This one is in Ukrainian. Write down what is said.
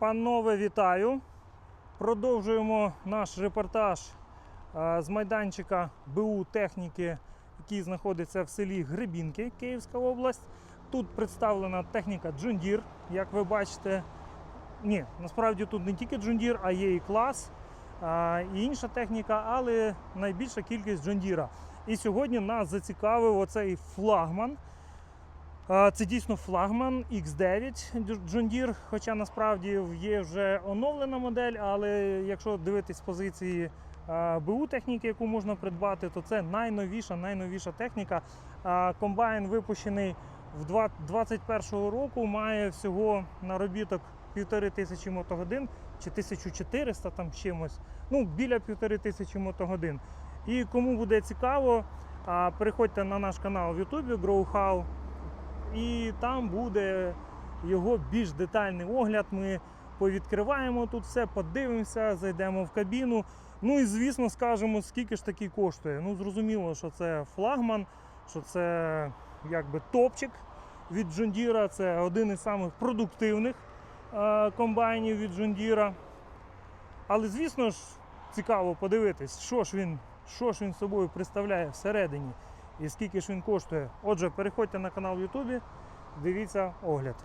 Панове, вітаю! Продовжуємо наш репортаж е, з майданчика БУ техніки, який знаходиться в селі Гребінки, Київська область. Тут представлена техніка Deere, як ви бачите. Ні, насправді тут не тільки Deere, а є і клас, і інша техніка, але найбільша кількість Deere. І сьогодні нас зацікавив оцей флагман. Це дійсно флагман X9 John Deere, хоча насправді є вже оновлена модель, але якщо дивитись з позиції БУ техніки, яку можна придбати, то це найновіша, найновіша техніка. Комбайн випущений в 2021 року, має всього наробіток півтори тисячі мотогодин чи 1400 там чимось, ну біля півтори тисячі мотогодин. І кому буде цікаво, переходьте на наш канал в YouTube GrowHow, і там буде його більш детальний огляд. Ми повідкриваємо тут все, подивимося, зайдемо в кабіну. Ну і звісно, скажемо, скільки ж такий коштує. Ну, зрозуміло, що це флагман, що це якби топчик від Deere, це один із самих продуктивних е, комбайнів від Deere. Але, звісно ж, цікаво подивитись, що ж він, що ж він собою представляє всередині і скільки ж він коштує. Отже, переходьте на канал в Ютубі, дивіться огляд.